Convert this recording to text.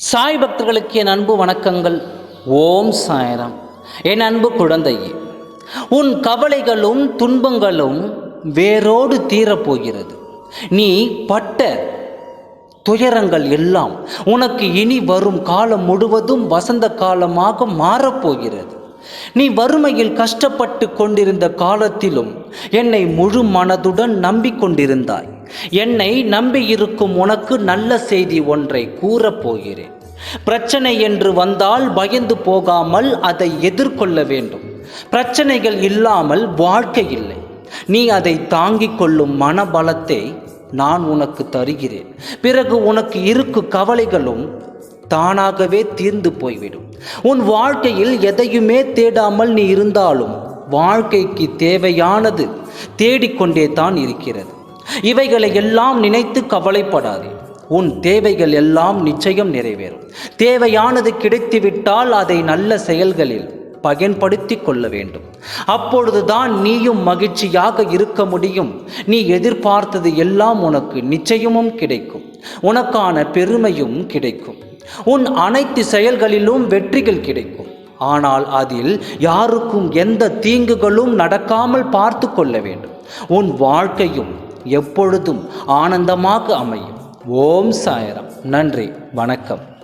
சாய் பக்தர்களுக்கு என் அன்பு வணக்கங்கள். ஓம் சாய்ராம். என் அன்பு குழந்தையே உன் கவலைகளும் துன்பங்களும் வேரோடு தீரப்போகிறது. நீ பட்ட துயரங்கள் எல்லாம் உனக்கு இனி வரும் காலம் முழுவதும் வசந்த காலமாக மாறப்போகிறது. நீ வறுமையில் கஷ்டப்பட்டு கொண்டிருந்த காலத்திலும் என்னை முழு மனதுடன் நம்பிக்கொண்டிருந்தாய். என்னை நம்பியிருக்கும் உனக்கு நல்ல செய்தி ஒன்றை கூறப் போகிறேன் பிரச்சனை என்று வந்தால் பயந்து போகாமல் அதை எதிர்கொள்ள வேண்டும். பிரச்சனைகள் இல்லாமல் வாழ்க்கை இல்லை. நீ அதை தாங்கிக் கொள்ளும் மனபலத்தை நான் உனக்கு தருகிறேன். பிறகு உனக்கு இருக்கு கவலைகளும் தானாகவே தீர்ந்து போய்விடும். உன் வாழ்க்கையில் எதையுமே தேடாமல் நீ இருந்தாலும் வாழ்க்கைக்கு தேவையானது தேடிக்கொண்டே தான் இருக்கிறது. இவைகளை எல்லாம் நினைத்து கவலைப்படாதே. உன் தேவைகள் எல்லாம் நிச்சயம் நிறைவேறும். தேவையானது கிடைத்துவிட்டால் அதை நல்ல செயல்களில் பயன்படுத்தி கொள்ள வேண்டும். அப்பொழுதுதான் நீயும் மகிழ்ச்சியாக இருக்க முடியும். நீ எதிர்பார்த்தது எல்லாம் உனக்கு நிச்சயமும் கிடைக்கும். உனக்கான பெருமையும் கிடைக்கும். உன் அனைத்து செயல்களிலும் வெற்றிகள் கிடைக்கும். ஆனால் அதில் யாருக்கும் எந்த தீங்குகளும் நடக்காமல் பார்த்து கொள்ள வேண்டும். உன் வாழ்க்கையும் எப்பொழுதும் ஆனந்தமாக அமையும். ஓம் சாயரம். நன்றி. வணக்கம்.